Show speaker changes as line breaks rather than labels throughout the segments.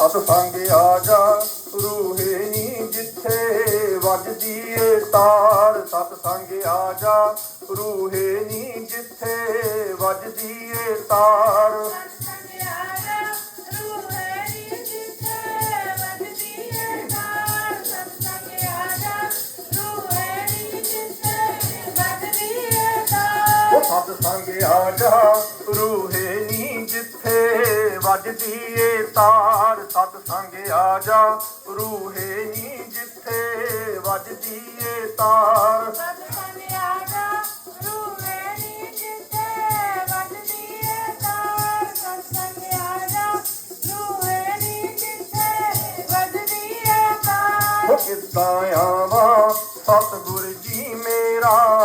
ਸਤ ਸੰਗ ਆ ਜਾ, ਰੂਹੇ ਨੀ ਜਿੱਥੇ ਵੱਜਦੀ ਏ ਤਾਰ। ਸਤ ਸੰਗ ਆ ਜਾ, ਰੂਹੇ ਨੀ ਜਿੱਥੇ ਵੱਜਦੀ ਏ ਤਾਰ। ਉਹ ਸਤ ਸੰਗ ਆ ਜਾ ਰੂਹੇ ਨੀ ਜਿੱਥੇ ਵੱਜਦੀ ਏ ਤਾਰ। ਸਤ ਸੰਗ ਆ ਜਾ ਰੂਹੇ ਨੀ ਜਿੱਥੇ ਵੱਜਦੀ ਏ ਤਾਰ। ਉਹ ਕਿੱਦਾਂ ਆਵਾਂ ਸਤਿਗੁਰ ਜੀ ਮੇਰਾ।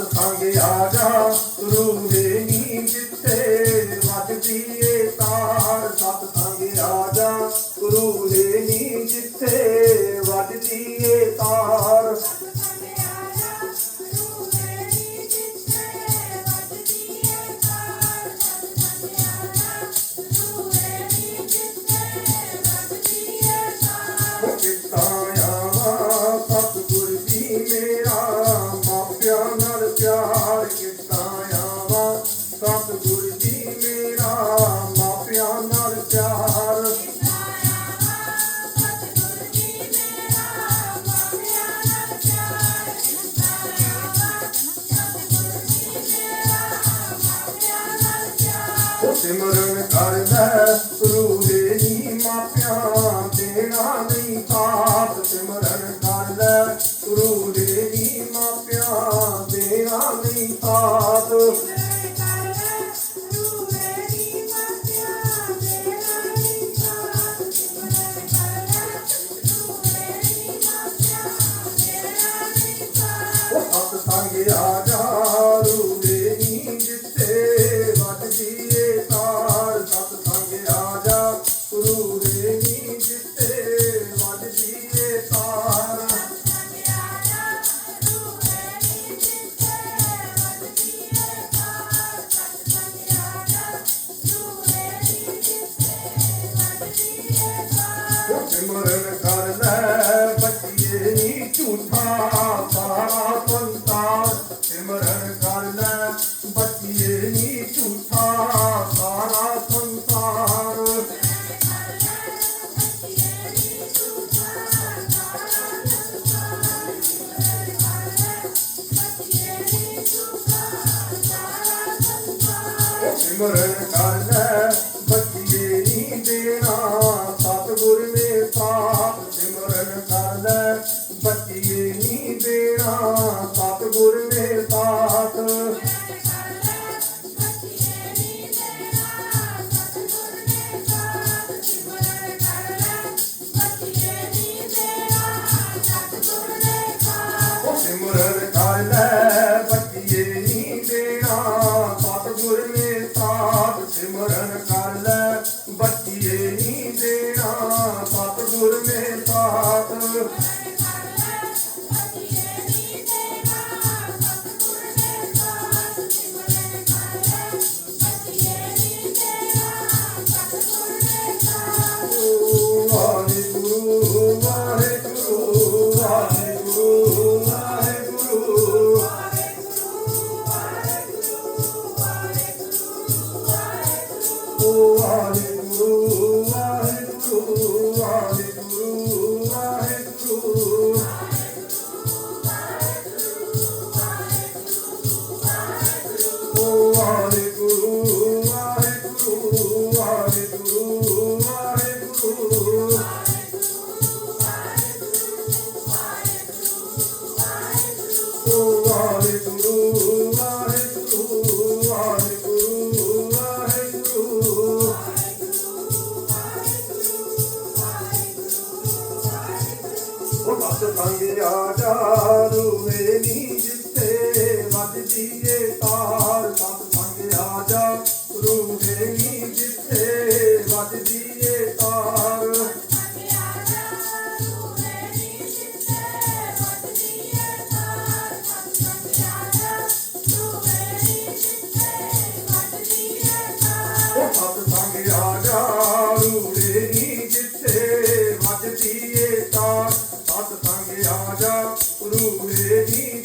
ਉਹ ਸੰਗ ਆ ਜਾ ਰੂਹੇ ਨੀ ਜਿੱਥੇ ਸਤਿਗੁਰ ਜੀ ਮੇਰਾ ਮਾਪਿਆਂ ਨਾਲ ਪਿਆਰ। ਸਿਮਰਨ ਕਰ ਲੈ ਰੂਹੇ ਸਿਮਰਨ ਕਰ ਲੈ ਬਚੀਏ ਨੀ ਝੂਠਾ ਸਾਰਾ ਸੰਸਾਰ। ਸਿਮਰਨ ਕਰ ਲੈ ਬਚੀਏ ਨੀ ਝੂਠਾ ਸਾਰਾ ਸੰਸਾਰ। Durme ਮਤ ਲੰਘਿਆ ਜਾਰੂ ਮੇਰੀ ਜਿੱਤੇ ਵੱਜਦੀ ਏ ਤਾਰ। ਸਤ ਸੰਗ ਆ ਜਾ ਰੂ ਮੇਰੀ ਜਿੱਤੇ ਵੱਜਦੀ ਏ ਤਾਰ। রাজা রুহেরি